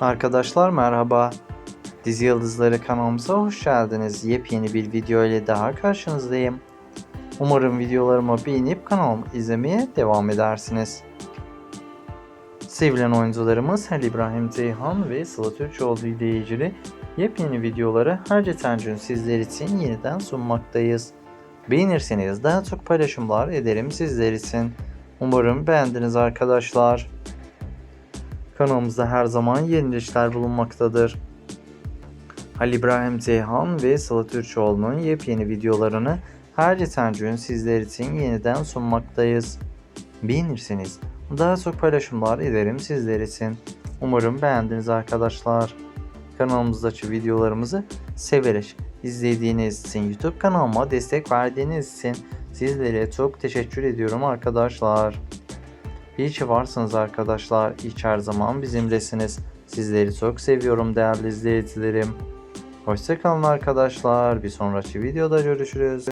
Arkadaşlar merhaba. Dizi Yıldızları kanalımıza hoş geldiniz. Yepyeni bir video ile daha karşınızdayım. Umarım videolarımı beğenip kanalımı izlemeye devam edersiniz. Sevilen oyuncularımız Halil İbrahim Ceyhan ve Sıla Türkoğlu ile ilgili yepyeni videoları her geçen gün sizler için yeniden sunmaktayız. Beğenirseniz daha çok paylaşımlar ederim sizler için. Umarım beğendiniz arkadaşlar. Kanalımızda her zaman yenilikler bulunmaktadır. Halil İbrahim Ceyhan ve Sıla Türkoğlu'nun yepyeni videolarını her geçen gün sizler için yeniden sunmaktayız. Beğenirseniz daha çok paylaşımlar ederim sizler için. Umarım beğendiniz arkadaşlar. Kanalımızdaki videolarımızı severek izlediğiniz için, YouTube kanalıma destek verdiğiniz için sizlere çok teşekkür ediyorum arkadaşlar. İyi ki varsınız arkadaşlar. Ki her zaman bizimlesiniz. Sizleri çok seviyorum değerli izleyicilerim. Hoşçakalın arkadaşlar. Bir sonraki videoda görüşürüz.